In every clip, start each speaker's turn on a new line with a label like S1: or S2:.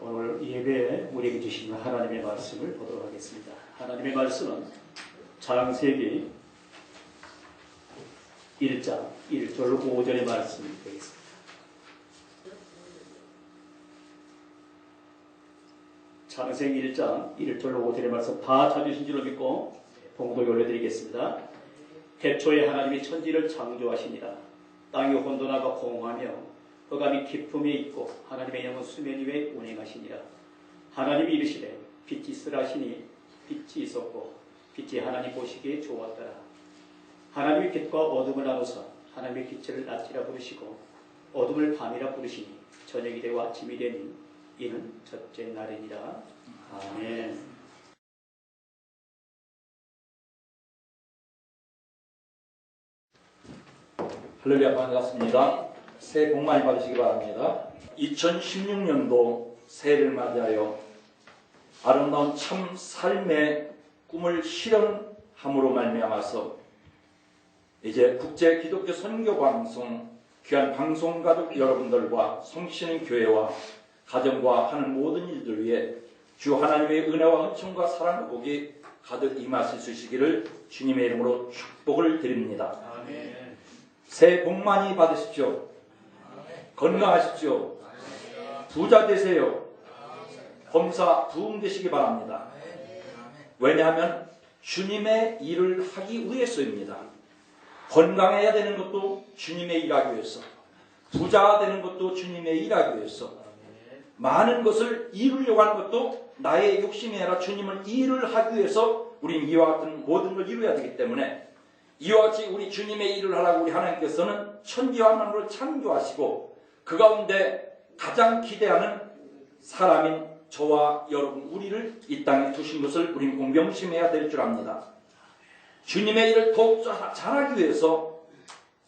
S1: 오늘 예배에 우리에게 주신 하나님의 말씀을 보도록 하겠습니다. 하나님의 말씀은 창세기 1장 1절 5절의 말씀이 되겠습니다. 창세기 1장 1절 5절의 말씀 다 찾으신 줄로 믿고 봉독 올려드리겠습니다. 태초에 하나님이 천지를 창조하시니라 땅이 혼돈하고 공허하며 흑암이 깊음에 있고 하나님의 영은 수면 위에 운행하시니라. 하나님이 이르시되 빛이 있으라시니 빛이 있었고 빛이 하나님 보시기에 좋았더라. 하나님이 빛과 어둠을 나누사 하나님의 빛을 낮이라 부르시고 어둠을 밤이라 부르시니 저녁이 되고 아침이 되니 이는 첫째 날이니라. 아멘.
S2: 할렐루야 반갑습니다. 새해 복 많이 받으시기 바랍니다. 2016년도 새해를 맞이하여 아름다운 참 삶의 꿈을 실현함으로 말미암아서 이제 국제 기독교 선교 방송 귀한 방송 가족 여러분들과 성신의 교회와 가정과 하는 모든 일들 위해 주 하나님의 은혜와 은총과 사랑과 복이 가득 임하실 수 있으시기를 주님의 이름으로 축복을 드립니다.
S1: 아멘
S2: 새해 복 많이 받으십시오. 건강하십시오. 부자 되세요. 범사 부흥 되시기 바랍니다. 왜냐하면 주님의 일을 하기 위해서입니다. 건강해야 되는 것도 주님의 일하기 위해서. 부자가 되는 것도 주님의 일하기 위해서. 많은 것을 이루려고 하는 것도 나의 욕심이 아니라 주님을 일을 하기 위해서 우리는 이와 같은 모든 걸 이루어야 되기 때문에 이와 같이 우리 주님의 일을 하라고 우리 하나님께서는 천지와 만물을 창조하시고 그 가운데 가장 기대하는 사람인 저와 여러분 우리를 이 땅에 두신 것을 우리는 공명심해야 될 줄 압니다. 주님의 일을 더욱 잘하기 위해서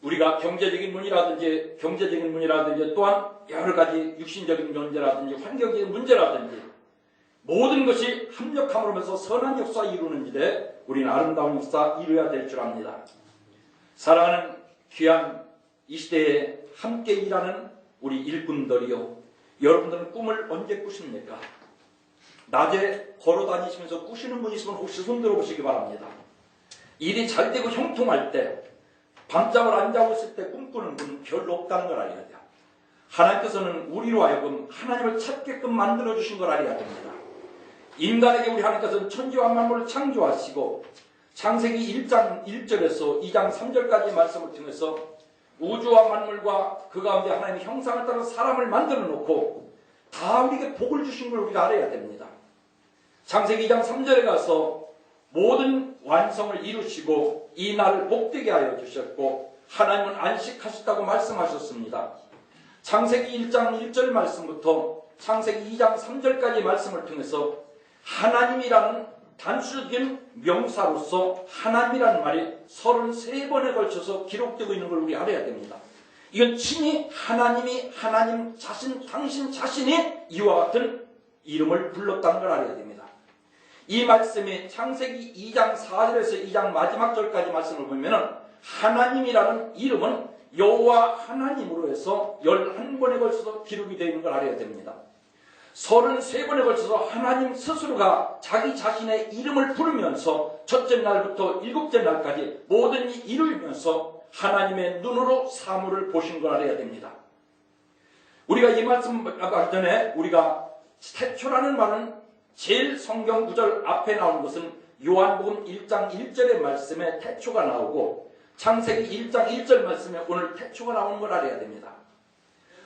S2: 우리가 경제적인 문이라든지 경제적인 문이라든지 또한 여러 가지 육신적인 문제라든지 환경적인 문제라든지 모든 것이 합력함으로 해서 선한 역사 이루는 일에 우리는 아름다운 역사 이루어야 될 줄 압니다. 사랑하는 귀한 이 시대에 함께 일하는 우리 일꾼들이요. 여러분들은 꿈을 언제 꾸십니까? 낮에 걸어 다니시면서 꾸시는 분 있으면 혹시 손 들어 보시기 바랍니다. 일이 잘 되고 형통할 때, 밤잠을 안 자고 있을 때 꿈꾸는 분은 별로 없다는 걸 알아야 돼요. 하나님께서는 우리로 하여금 하나님을 찾게끔 만들어 주신 걸 알아야 됩니다. 인간에게 우리 하나님께서는 천지와 만물을 창조하시고 창세기 1장 1절에서 2장 3절까지 말씀을 통해서 우주와 만물과 그 가운데 하나님의 형상을 따라 사람을 만들어 놓고 다 우리에게 복을 주신 걸 우리가 알아야 됩니다. 창세기 2장 3절에 가서 모든 완성을 이루시고 이 날을 복되게 하여 주셨고 하나님은 안식하셨다고 말씀하셨습니다. 창세기 1장 1절 말씀부터 창세기 2장 3절까지 말씀을 통해서 하나님이라는 단수적인 명사로서 하나님이라는 말이 33번에 걸쳐서 기록되고 있는 걸 우리 알아야 됩니다. 이건 친히 하나님이 하나님 자신, 당신 자신이 이와 같은 이름을 불렀다는 걸 알아야 됩니다. 이 말씀이 창세기 2장 4절에서 2장 마지막 절까지 말씀을 보면 하나님이라는 이름은 여호와 하나님으로 해서 11번에 걸쳐서 기록이 되어 있는 걸 알아야 됩니다. 33번에 걸쳐서 하나님 스스로가 자기 자신의 이름을 부르면서 첫째 날부터 일곱째 날까지 모든 이 이루면서 하나님의 눈으로 사물을 보신 걸 알아야 됩니다. 우리가 이 말씀 아까 전에 우리가 태초라는 말은 제일 성경 구절 앞에 나오는 것은 요한복음 1장 1절의 말씀에 태초가 나오고 창세기 1장 1절 말씀에 오늘 태초가 나오는 걸 알아야 됩니다.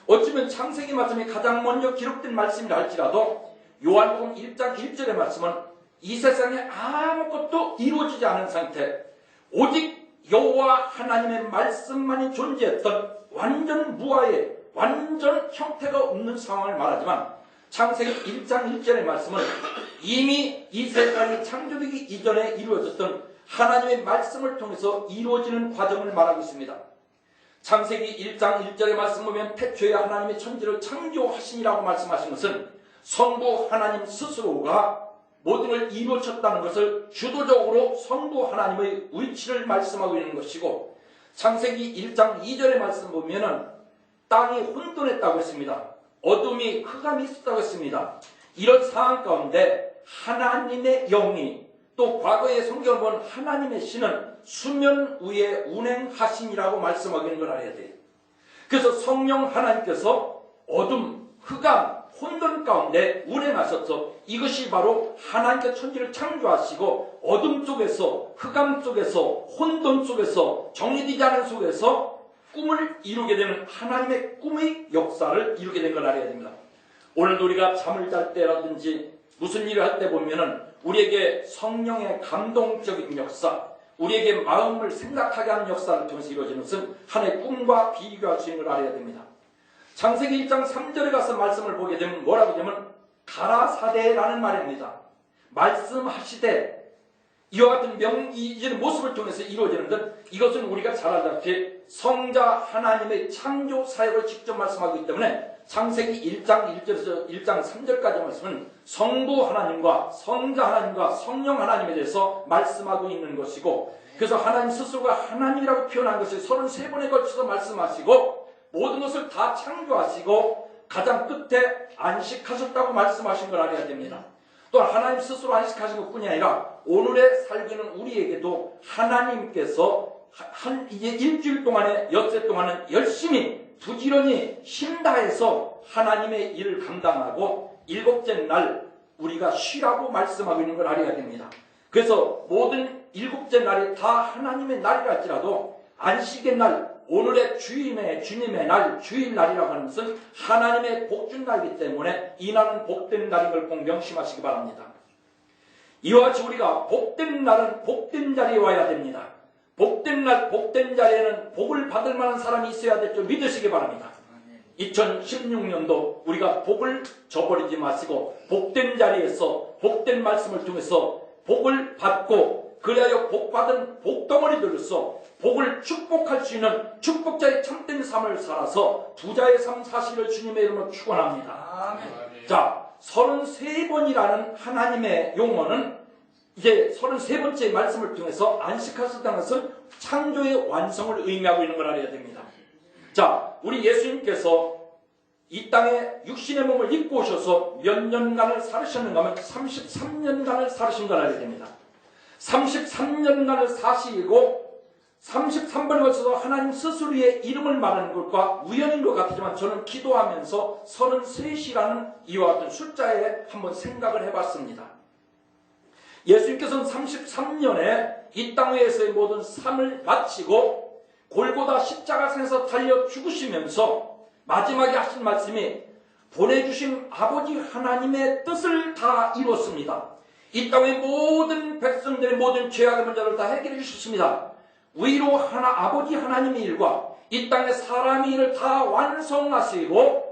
S2: 어쩌면 창세기 말씀이 가장 먼저 기록된 말씀이라 할지라도 요한복음 1장 1절의 말씀은 이 세상에 아무것도 이루어지지 않은 상태 오직 여호와 하나님의 말씀만이 존재했던 완전 무아의 완전 형태가 없는 상황을 말하지만 창세기 1장 1절의 말씀은 이미 이 세상이 창조되기 이전에 이루어졌던 하나님의 말씀을 통해서 이루어지는 과정을 말하고 있습니다. 창세기 1장 1절의 말씀 보면 태초에 하나님의 천지를 창조하시니라고 말씀하신 것은 성부 하나님 스스로가 모든 걸 이루어졌다는 것을 주도적으로 성부 하나님의 위치를 말씀하고 있는 것이고 창세기 1장 2절의 말씀 보면은 땅이 혼돈했다고 했습니다. 어둠이 흑암이 있었다고 했습니다. 이런 상황 가운데 하나님의 영이 또 과거의 성경을 본 하나님의 신은 수면 위에 운행하신이라고 말씀하고 있는 걸 알아야 돼요. 그래서 성령 하나님께서 어둠, 흑암, 혼돈 가운데 운행하셔서 이것이 바로 하나님께 천지를 창조하시고 어둠 속에서 흑암 속에서 혼돈 속에서 정리되지 않은 속에서 꿈을 이루게 되는 하나님의 꿈의 역사를 이루게 된 걸 알아야 됩니다. 오늘도 우리가 잠을 잘 때라든지 무슨 일을 할 때 보면은 우리에게 성령의 감동적인 역사, 우리에게 마음을 생각하게 하는 역사를 통해서 이루어지는 것은 하나의 꿈과 있는 걸 알아야 됩니다. 창세기 1장 3절에 가서 말씀을 보게 되면 뭐라고 하냐면 가라사대라는 말입니다. 말씀하시되 이와 같은 명이지는 모습을 통해서 이루어지는 것 이것은 우리가 잘 알다시피 성자 하나님의 창조 사역을 직접 말씀하고 있기 때문에 창세기 1장 1절에서 1장 3절까지 말씀은 성부 하나님과 성자 하나님과 성령 하나님에 대해서 말씀하고 있는 것이고 그래서 하나님 스스로가 하나님이라고 표현한 것을 33번에 걸쳐서 말씀하시고 모든 것을 다 창조하시고 가장 끝에 안식하셨다고 말씀하신 걸 알아야 됩니다. 또 하나님 스스로 안식하신 것뿐이 아니라 오늘의 살기는 우리에게도 하나님께서 한 이제 일주일 동안에 엿새 동안은 열심히 부지런히 힘다해서 하나님의 일을 감당하고 일곱째 날 우리가 쉬라고 말씀하고 있는 걸 알아야 됩니다. 그래서 모든 일곱째 날이 다 하나님의 날이라 할지라도 안식의 날 오늘의 주임의 주님의 날 주일날이라고 하는 것은 하나님의 복준 날이기 때문에 이 날은 복된 날인 걸 꼭 명심하시기 바랍니다. 이와 같이 우리가 복된 날은 복된 자리에 와야 됩니다. 복된 날 복된 자리에는 복을 받을 만한 사람이 있어야 될 줄 믿으시기 바랍니다. 2016년도 우리가 복을 저버리지 마시고 복된 자리에서 복된 말씀을 통해서 복을 받고 그리하여 복받은 복덩어리들로서 복을 축복할 수 있는 축복자의 참된 삶을 살아서 부자의 삶 사실을 주님의 이름으로 축원합니다. 자, 33번이라는 하나님의 용어는 이제 33번째 말씀을 통해서 안식하셨다는 것은 창조의 완성을 의미하고 있는 걸 알아야 됩니다. 자, 우리 예수님께서 이 땅에 육신의 몸을 입고 오셔서 몇 년간을 살으셨는가 하면 33년간을 살으신 걸 알아야 됩니다. 33년간을 사시고 33번에 걸쳐서 하나님 스스로의 이름을 말하는 것과 우연인 것 같지만 저는 기도하면서 33이라는 이와 같은 숫자에 한번 생각을 해봤습니다. 예수님께서는 33년에 이 땅에서의 모든 삶을 마치고 골고다 십자가상에서 달려 죽으시면서 마지막에 하신 말씀이 보내주신 아버지 하나님의 뜻을 다 이뤘습니다. 이 땅의 모든 백성들의 모든 죄악의 문제를 다 해결해 주셨습니다. 위로 하나 아버지 하나님의 일과 이 땅의 사람의 일을 다 완성하시고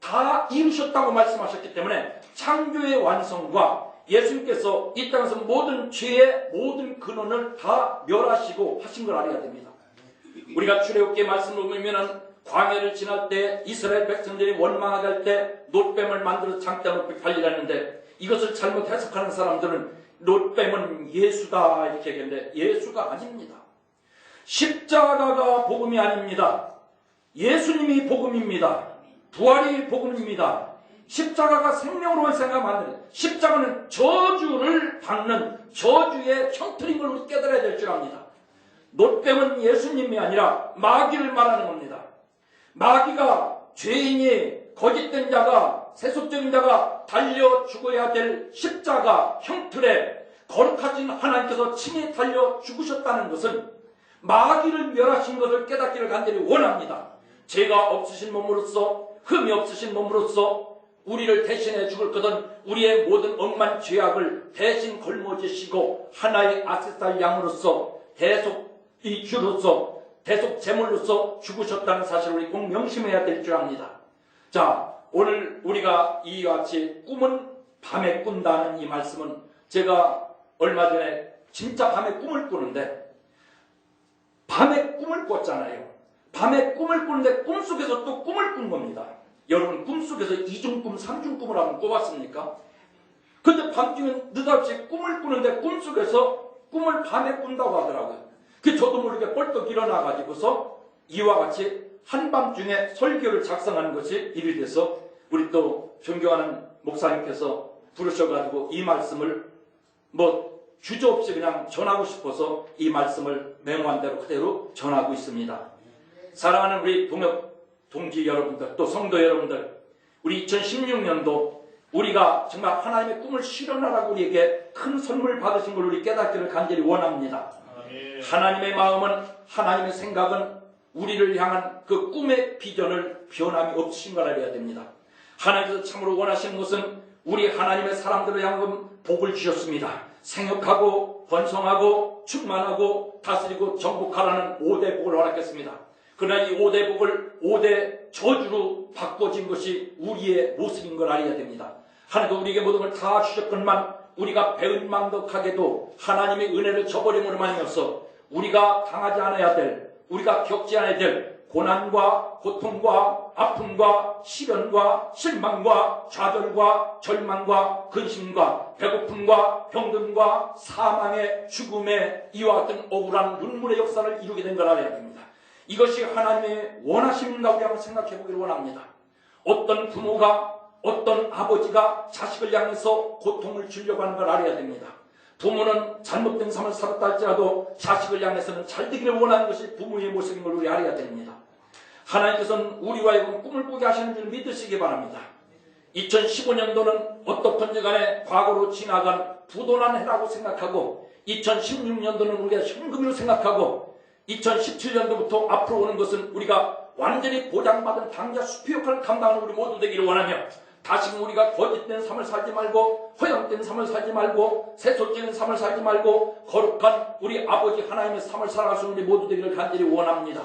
S2: 다 이루셨다고 말씀하셨기 때문에 창조의 완성과 예수님께서 이 땅에서 모든 죄의 모든 근원을 다 멸하시고 하신 걸 알아야 됩니다. 우리가 출애굽기 말씀을 보면은 광야를 지날 때 이스라엘 백성들이 원망하게 할때 놋뱀을 만들어 장대 높이 달리라는데 이것을 잘못 해석하는 사람들은 놋뱀은 예수다 이렇게 얘기하는데 예수가 아닙니다. 십자가가 복음이 아닙니다. 예수님이 복음입니다. 부활이 복음입니다. 십자가가 생명으로 생각 만드는 십자가는 저주를 받는 저주의 형틀인 걸 우리 깨달아야 될 줄 압니다. 놋뱀은 예수님이 아니라 마귀를 말하는 겁니다. 마귀가 죄인이 거짓된 자가 세속적인 자가 달려 죽어야 될 십자가 형틀에 거룩하신 하나님께서 친히 달려 죽으셨다는 것은 마귀를 멸하신 것을 깨닫기를 간절히 원합니다. 죄가 없으신 몸으로서 흠이 없으신 몸으로서 우리를 대신해 죽을 것은 우리의 모든 억만 죄악을 대신 걸머지시고 하나의 아세살 양으로서 대속 이 주로서 대속 제물로서 죽으셨다는 사실을 우리 꼭 명심해야 될 줄 압니다. 자, 오늘 우리가 이와 같이 꿈은 밤에 꾼다는 이 말씀은 제가 얼마 전에 진짜 밤에 꿈을 꾸는데 밤에 꿈을 꿨잖아요. 밤에 꿈을 꾸는데 꿈속에서 또 꿈을 꾼 겁니다. 여러분 꿈속에서 이중 꿈, 삼중 꿈을 한번 꿔봤습니까? 근데 밤중에 느닷없이 꿈을 꾸는데 꿈속에서 꿈을 밤에 꾼다고 하더라고요. 그 저도 모르게 벌떡 일어나가지고서 이와 같이 한밤중에 설교를 작성하는 것이 일이 돼서 우리 또 존경하는 목사님께서 부르셔가지고 이 말씀을 뭐 주저 없이 그냥 전하고 싶어서 이 말씀을 맹호한 대로 그대로 전하고 있습니다. 사랑하는 우리 동역 동지 여러분들 또 성도 여러분들 우리 2016년도 우리가 정말 하나님의 꿈을 실현하라고 우리에게 큰 선물 받으신 걸 우리 깨닫기를 간절히 원합니다. 하나님의 마음은 하나님의 생각은 우리를 향한 그 꿈의 비전을 변함이 없으신 걸 알아야 됩니다. 하나님께서 참으로 원하시는 것은 우리 하나님의 사람들을 향한 복을 주셨습니다. 생육하고 번성하고 충만하고 다스리고 정복하라는 5대 복을 허락했습니다. 그러나 이 5대 복을 5대 저주로 바꿔진 것이 우리의 모습인 걸 알아야 됩니다. 하나님도 우리에게 모든 걸 다 주셨건만 우리가 배은망덕하게도 하나님의 은혜를 저버림으로 말미암아서 우리가 당하지 않아야 될 우리가 겪지 않아야 될 고난과 고통과 아픔과 시련과 실망과 좌절과 절망과 근심과 배고픔과 병든과 사망의 죽음의 이와 같은 억울한 눈물의 역사를 이루게 된 걸 알아야 됩니다. 이것이 하나님의 원하심인가 우리 한번 생각해 보기를 원합니다. 어떤 부모가 어떤 아버지가 자식을 향해서 고통을 주려고 하는 걸 알아야 됩니다. 부모는 잘못된 삶을 살았다 할지라도 자식을 향해서는 잘 되기를 원하는 것이 부모의 모습인 걸 우리 알아야 됩니다. 하나님께서는 우리와 하여금 꿈을 꾸게 하시는 줄 믿으시기 바랍니다. 2015년도는 어떻든지 간에 과거로 지나간 부도난 해라고 생각하고 2016년도는 우리가 현금으로 생각하고 2017년도부터 앞으로 오는 것은 우리가 완전히 보장받은 당자 수표 역할을 감당하는 우리 모두 되기를 원하며 다시금 우리가 거짓된 삶을 살지 말고 허영된 삶을 살지 말고 세속적인 삶을 살지 말고 거룩한 우리 아버지 하나님의 삶을 살아갈 수 있는 우리 모두 되기를 간절히 원합니다.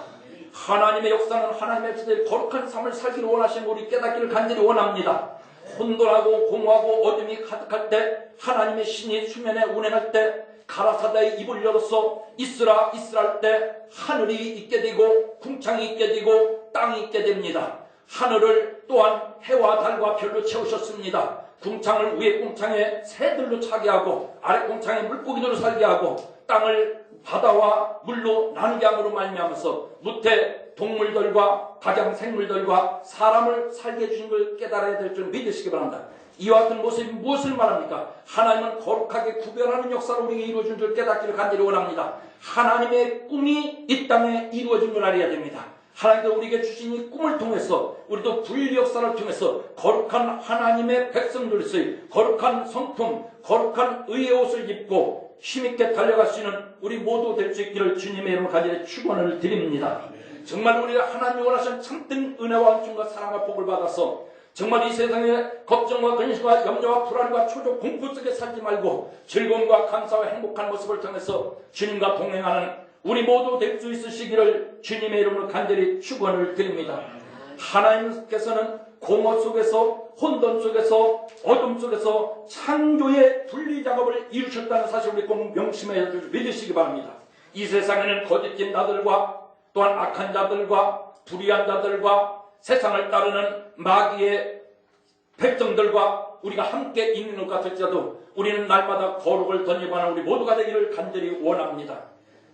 S2: 하나님의 역사는 하나님의 시대에 거룩한 삶을 살기를 원하시는 우리 깨닫기를 간절히 원합니다. 혼돈하고 공허하고 어둠이 가득할 때 하나님의 신이 수면에 운행할 때 가라사다의 입을 열어서 있으라 있으라 할때 하늘이 있게 되고 궁창이 있게 되고 땅이 있게 됩니다. 하늘을 또한 해와 달과 별로 채우셨습니다. 궁창을 위에 궁창에 새들로 차게 하고 아래 궁창에 물고기들로 살게 하고 땅을 바다와 물로 나누게 함으로 말미암아서 무태 동물들과 각양 생물들과 사람을 살게 해주신 걸 깨달아야 될 줄 믿으시기 바랍니다. 이와 같은 모습이 무엇을 말합니까? 하나님은 거룩하게 구별하는 역사를 우리에게 이루어준 줄 깨닫기를 간절히 원합니다. 하나님의 꿈이 이 땅에 이루어진 걸 알아야 됩니다. 하나님도 우리에게 주신 이 꿈을 통해서 우리도 불리 역사를 통해서 거룩한 하나님의 백성들의 거룩한 성품, 거룩한 의의 옷을 입고 힘있게 달려갈 수 있는 우리 모두 될 수 있기를 주님의 이름으로 간절히 축원을 드립니다. 정말 우리가 하나님이 원하시는 참된 은혜와 은총과 사랑과 복을 받아서 정말 이 세상에 걱정과 근심과 염려와 불안과 초조 공포 속에 살지 말고 즐거움과 감사와 행복한 모습을 통해서 주님과 동행하는 우리 모두 될 수 있으시기를 주님의 이름으로 간절히 축원을 드립니다. 하나님께서는 공허 속에서 혼돈 속에서 어둠 속에서 창조의 분리 작업을 이루셨다는 사실을 꼭 명심해 믿으시기 바랍니다. 이 세상에는 거짓된 자들과 또한 악한 자들과 불의한 자들과 세상을 따르는 마귀의 백성들과 우리가 함께 있는 것 같을지라도 우리는 날마다 거룩을 던지고 하는 우리 모두가 되기를 간절히 원합니다.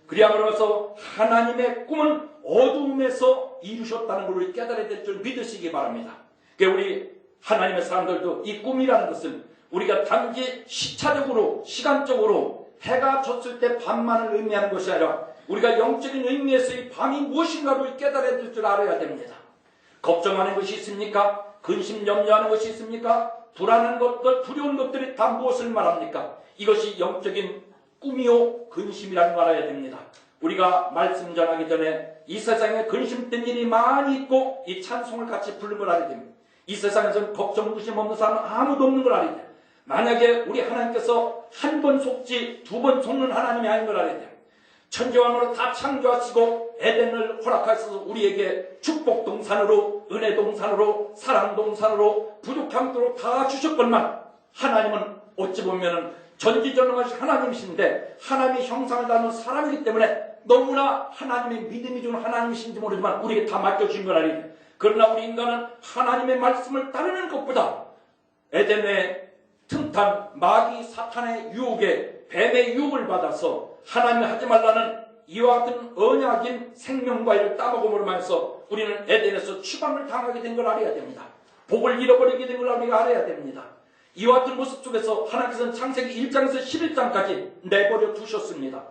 S2: 그리함으로써 하나님의 꿈은 어둠에서 이루셨다는 걸 우리 깨달아야 될 줄 믿으시기 바랍니다. 그러니까 우리 하나님의 사람들도 이 꿈이라는 것은 우리가 단지 시차적으로 시간적으로 해가 졌을 때 밤만을 의미하는 것이 아니라 우리가 영적인 의미에서의 밤이 무엇인가를 깨달아야 될 줄 알아야 됩니다. 걱정하는 것이 있습니까? 근심 염려하는 것이 있습니까? 불안한 것들, 두려운 것들이 다 무엇을 말합니까? 이것이 영적인 꿈이요 근심이라는 걸 알아야 됩니다. 우리가 말씀 전하기 전에 이 세상에 근심된 일이 많이 있고 이 찬송을 같이 부르는 걸 알아야 됩니다. 이 세상에서는 걱정, 근심 없는 사람은 아무도 없는 걸 알아야 돼요. 만약에 우리 하나님께서 한 번 속지 두 번 속는 하나님이 아닌 걸 알아야 돼요. 천지왕으로 다 창조하시고 에덴을 허락하셔서 우리에게 축복 동산으로 은혜 동산으로 사랑 동산으로 부족함으로 다 주셨건만 하나님은 어찌 보면은 전지전능하신 하나님이신데 하나님의 형상을 닮은 사람이기 때문에 너무나 하나님의 믿음이 주는 하나님이신지 모르지만 우리에게 다 맡겨주신 걸 알아요. 그러나 우리 인간은 하나님의 말씀을 따르는 것보다 에덴의 틈탄 마귀 사탄의 유혹에 뱀의 유혹을 받아서 하나님이 하지 말라는 이와 같은 언약인 생명과일을 따먹음으로 말해서 우리는 에덴에서 추방을 당하게 된 걸 알아야 됩니다. 복을 잃어버리게 된 걸 우리가 알아야 됩니다. 이와 같은 모습 속에서 하나님께서는 창세기 1장에서 11장까지 내버려 두셨습니다.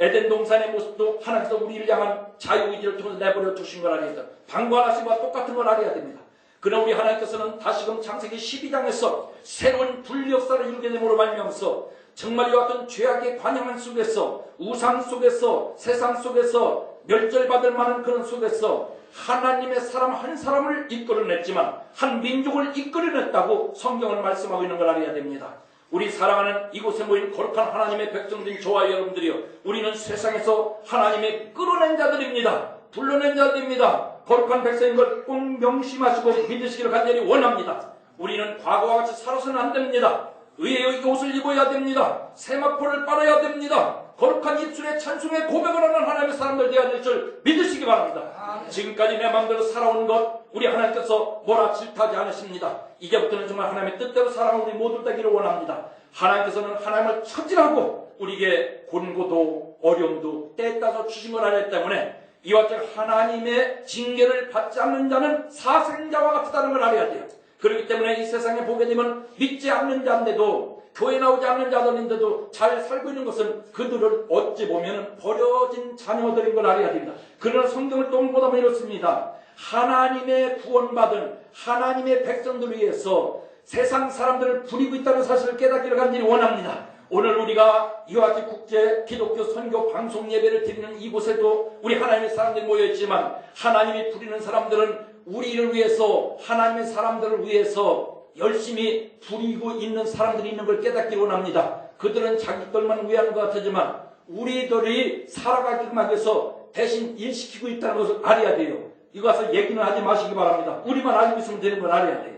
S2: 에덴 동산의 모습도 하나님께서 우리를 향한 자유의지를 통해서 내버려 두신 걸 알아야 돼요. 방관하심과 똑같은 걸 알아야 됩니다. 그러나 우리 하나님께서는 다시금 창세기 12장에서 새로운 분리역사를 이루게 됨으로 말미암아서 정말 이와 같은 죄악의 관영한 속에서 우상 속에서 세상 속에서 멸절받을 만한 그런 속에서 하나님의 사람 한 사람을 이끌어냈지만 한 민족을 이끌어냈다고 성경을 말씀하고 있는 걸 알아야 됩니다. 우리 사랑하는 이곳에 모인 거룩한 하나님의 백성들인 저와 여러분들이요. 우리는 세상에서 하나님의 끌어낸 자들입니다. 불러낸 자들입니다. 거룩한 백성인 걸 꼭 명심하시고 믿으시기를 간절히 원합니다. 우리는 과거와 같이 살아서는 안 됩니다. 의의 옷을 입어야 됩니다. 세마포를 빨아야 됩니다. 거룩한 입술에 찬송의 고백을 하는 하나님의 사람들 되어야 될 줄 믿으시기 바랍니다. 지금까지 내 마음대로 살아온 것 우리 하나님께서 뭐라 질타하지 않으십니다. 이제부터는 정말 하나님의 뜻대로 살아가는 우리 모두 되기를 원합니다. 하나님께서는 하나님을 처질하고 우리에게 곤고도 어려움도 때에 따서 주신 걸 알기 때문에 이와 같이 하나님의 징계를 받지 않는 자는 사생자와 같다는 걸 알아야 돼요. 그렇기 때문에 이 세상에 보게 되면 믿지 않는 자인데도 교회 나오지 않는 자들인데도 잘 살고 있는 것은 그들을 어찌 보면 버려진 자녀들인 걸 알아야 됩니다. 그러나 성경을 또 보다 보면 이렇습니다. 하나님의 구원받은 하나님의 백성들을 위해서 세상 사람들을 부리고 있다는 사실을 깨닫기를 간절히 원합니다. 오늘 우리가 이와 같이 국제 기독교 선교 방송 예배를 드리는 이곳에도 우리 하나님의 사람들이 모여있지만 하나님이 부리는 사람들은 우리를 위해서 하나님의 사람들을 위해서 열심히 부리고 있는 사람들이 있는 걸 깨닫기 원합니다. 그들은 자기들만 위하는 것 같지만 우리들이 살아가기 위해서 대신 일시키고 있다는 것을 알아야 돼요. 이것을 얘기는 하지 마시기 바랍니다. 우리만 알고 있으면 되는 걸 알아야 돼요.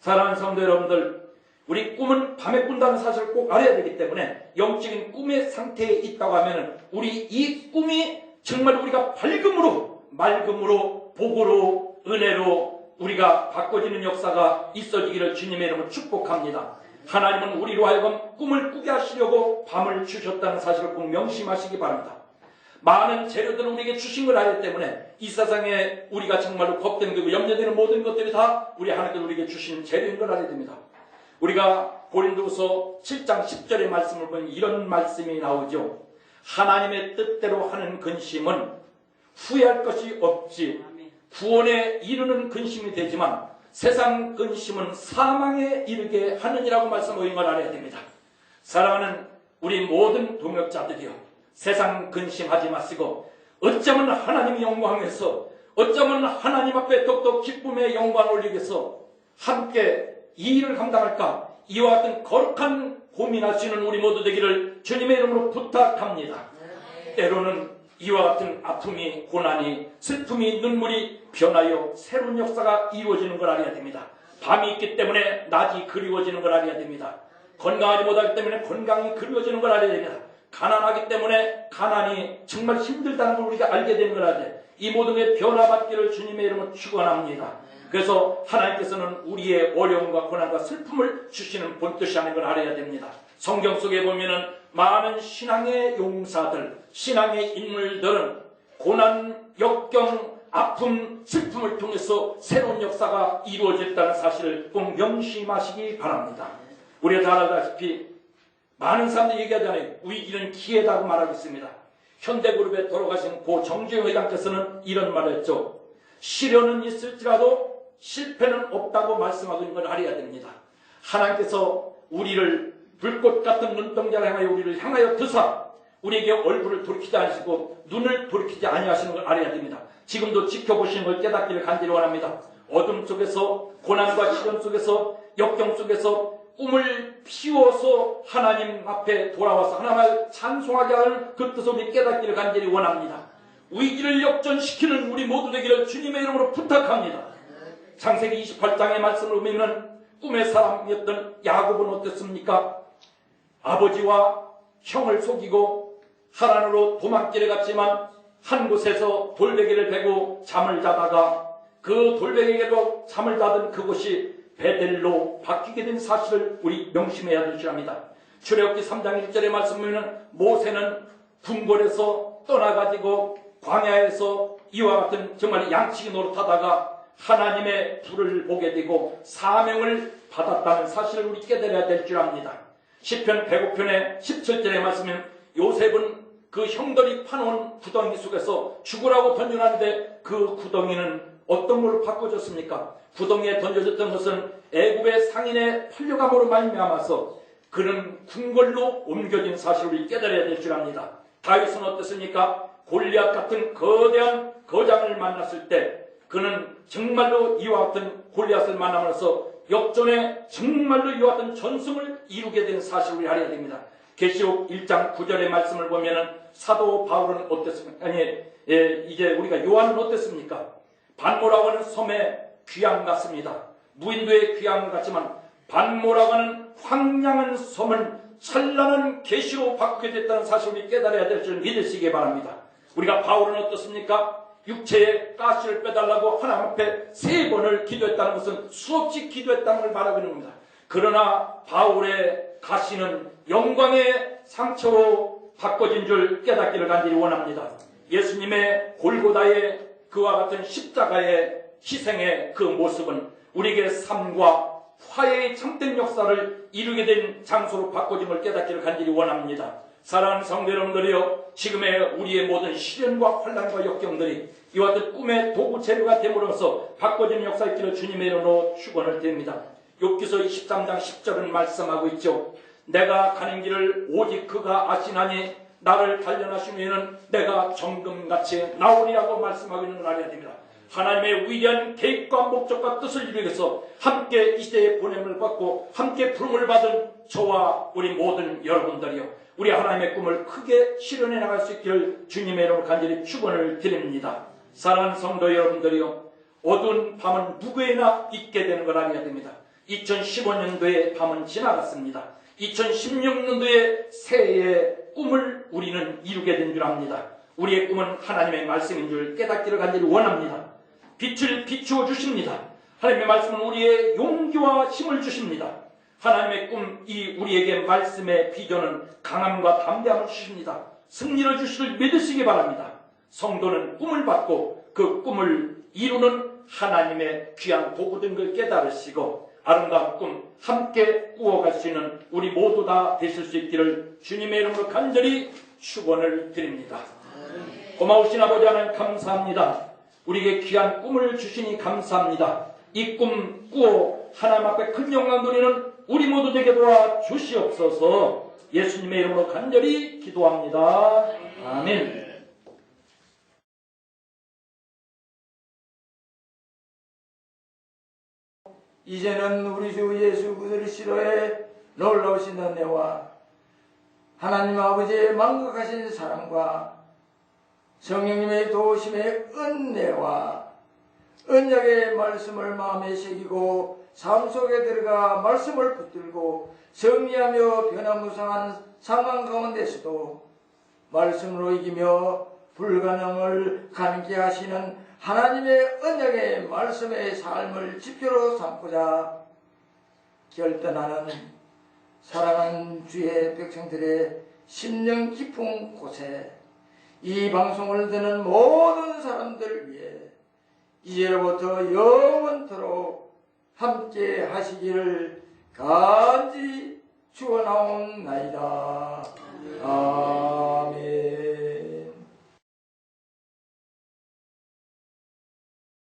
S2: 사랑하는 성도 여러분들, 우리 꿈은 밤에 꾼다는 사실을 꼭 알아야 되기 때문에 영적인 꿈의 상태에 있다고 하면 우리 이 꿈이 정말 우리가 밝음으로, 맑음으로, 복으로, 은혜로 우리가 바꿔지는 역사가 있어지기를 주님의 이름으로 축복합니다. 하나님은 우리로 하여금 꿈을 꾸게 하시려고 밤을 주셨다는 사실을 꼭 명심하시기 바랍니다. 많은 재료들을 우리에게 주신 걸 알기 때문에 이 세상에 우리가 정말로 걱정되고 염려되는 모든 것들이 다 우리 하나님께서 우리에게 주신 재료인 걸 알아야 됩니다. 우리가 고린도서 7장 10절의 말씀을 보면 이런 말씀이 나오죠. 하나님의 뜻대로 하는 근심은 후회할 것이 없지 구원에 이르는 근심이 되지만 세상 근심은 사망에 이르게 하느니라고 말씀하신 걸 알아야 됩니다. 사랑하는 우리 모든 동역자들이요. 세상 근심하지 마시고 어쩌면 하나님의 영광에서 어쩌면 하나님 앞에 더욱더 기쁨의 영광을 올리기 위해서 함께 이 일을 감당할까 이와 같은 거룩한 고민하시는 우리 모두 되기를 주님의 이름으로 부탁합니다. 때로는 이와 같은 아픔이 고난이 슬픔이 눈물이 변하여 새로운 역사가 이루어지는 걸 알아야 됩니다. 밤이 있기 때문에 낮이 그리워지는 걸 알아야 됩니다. 건강하지 못하기 때문에 건강이 그리워지는 걸 알아야 됩니다. 가난하기 때문에 가난이 정말 힘들다는 걸 우리가 알게 되는 걸 알아야 돼. 이 모든 게 변화받기를 주님의 이름으로 축원합니다. 그래서 하나님께서는 우리의 어려움과 고난과 슬픔을 주시는 본뜻이 아닌 걸 알아야 됩니다. 성경 속에 보면은 많은 신앙의 용사들, 신앙의 인물들은 고난, 역경, 아픔, 슬픔을 통해서 새로운 역사가 이루어졌다는 사실을 꼭 명심하시기 바랍니다. 우리가 잘 알다시피 많은 사람들이 얘기하잖아요. 위기는 기회다고 말하고 있습니다. 현대그룹에 돌아가신 고 정주영 회장께서는 이런 말을 했죠. 시련은 있을지라도 실패는 없다고 말씀하고 있는 걸 알아야 됩니다. 하나님께서 우리를 불꽃 같은 눈동자를 향하여 우리를 향하여 드사 우리에게 얼굴을 돌이키지 않으시고 눈을 돌이키지 아니하시는 걸 알아야 됩니다. 지금도 지켜보시는 걸 깨닫기를 간절히 원합니다. 어둠 속에서 고난과 시련 속에서 역경 속에서 꿈을 피워서 하나님 앞에 돌아와서 하나님을 찬송하게 하는 그 뜻을 우리 깨닫기를 간절히 원합니다. 위기를 역전시키는 우리 모두 되기를 주님의 이름으로 부탁합니다. 창세기 28장의 말씀을 보면 꿈의 사람이었던 야곱은 어땠습니까? 아버지와 형을 속이고 하란으로 도망길에 갔지만 한 곳에서 돌베개를 베고 잠을 자다가 그 돌베개로 잠을 자던 그곳이 베델로 바뀌게 된 사실을 우리 명심해야 될 줄 압니다. 출애굽기 3장 1절의 말씀을 모세는 궁궐에서 떠나가지고 광야에서 이와 같은 정말 양치기 노릇하다가 하나님의 불을 보게 되고 사명을 받았다는 사실을 우리 깨달아야 될 줄 압니다. 10편 105편의 17절의 말씀은 요셉은 그 형들이 파놓은 구덩이 속에서 죽으라고 던져놨는데 그 구덩이는 어떤 걸로 바꿔졌습니까? 구덩이에 던져졌던 것은 애굽의 상인의 팔려감으로 말미암아서 그는 궁궐로 옮겨진 사실을 깨달아야 될 줄 압니다. 다윗은 어땠습니까? 골리앗 같은 거대한 거장을 만났을 때 그는 정말로 이와 같은 골리앗을 만나면서 역전에 정말로 같은 전승을 이루게 된 사실을 알아야 됩니다. 계시록 1장 9절의 말씀을 보면은 사도 바울은 어땠습니까? 아니, 예, 이제 우리가 요한은 어땠습니까? 반모라고 하는 섬의 귀양 같습니다. 무인도의 귀양 같지만 반모라고 하는 황량한 섬을 찬란한 계시로 바꾸게 됐다는 사실을 깨달아야 될 줄 믿으시기 바랍니다. 우리가 바울은 어떻습니까? 육체의 가시를 빼달라고 하나님 앞에 세 번을 기도했다는 것은 수없이 기도했다는 걸 말하고 있는 겁니다. 그러나 바울의 가시는 영광의 상처로 바꿔진 줄 깨닫기를 간절히 원합니다. 예수님의 골고다의 그와 같은 십자가의 희생의 그 모습은 우리에게 삶과 화해의 참된 역사를 이루게 된 장소로 바꿔짐을 깨닫기를 간절히 원합니다. 사랑하는 성도 여러분들이여 지금의 우리의 모든 시련과 환란과 역경들이 이와 같은 꿈의 도구 재료가 됨으로써 바꿔지는 역사 있기를 주님의 이름으로 축원을 드립니다. 욥기서 23장 10절은 말씀하고 있죠. 내가 가는 길을 오직 그가 아시나니 나를 후에는 내가 정금같이 나오리라고 말씀하고 있는 걸 알아야 됩니다. 하나님의 위대한 계획과 목적과 뜻을 이루기 위해서 함께 이 시대에 보냄을 받고 함께 부름을 받은 저와 우리 모든 여러분들이요. 우리 하나님의 꿈을 크게 실현해 나갈 수 있기를 주님의 이름으로 간절히 축원을 드립니다. 사랑하는 성도 여러분들이요. 어두운 밤은 누구에나 있게 되는 걸 알아야 됩니다. 2015년도의 밤은 지나갔습니다. 2016년도의 새해의 꿈을 우리는 이루게 된 줄 압니다. 우리의 꿈은 하나님의 말씀인 줄 깨닫기를 간절히 원합니다. 빛을 비추어 주십니다. 하나님의 말씀은 우리의 용기와 힘을 주십니다. 하나님의 꿈, 이 우리에게 말씀의 비전은 강함과 담대함을 주십니다. 승리를 주시를 믿으시기 바랍니다. 성도는 꿈을 받고 그 꿈을 이루는 하나님의 귀한 도구된 걸 깨달으시고 아름다운 꿈 함께 꾸어갈 수 있는 우리 모두 다 되실 수 있기를 주님의 이름으로 간절히 축원을 드립니다. 고마우신 아버지 하나님 감사합니다. 우리에게 귀한 꿈을 주시니 감사합니다. 이 꿈 꾸어 하나님 앞에 큰 영광 누리는 우리 모두 되게 도와 주시옵소서 예수님의 이름으로 간절히 기도합니다. 아멘.
S3: 이제는 우리 주 예수 그리스도의 놀라우신 은혜와 하나님 아버지의 망각하신 사랑과 성령님의 도우심의 은혜와 언약의 말씀을 마음에 새기고 삶 속에 들어가 말씀을 붙들고 정리하며 변화무쌍한 상황 가운데서도 말씀으로 이기며 불가능을 가능케 하시는 하나님의 언약의 말씀의 삶을 지표로 삼고자 결단하는 사랑하는 주의 백성들의 심령 깊은 곳에 이 방송을 듣는 모든 사람들 위해 이제로부터 영원토록 함께 하시기를 간지 추원하옵나이다. 아멘.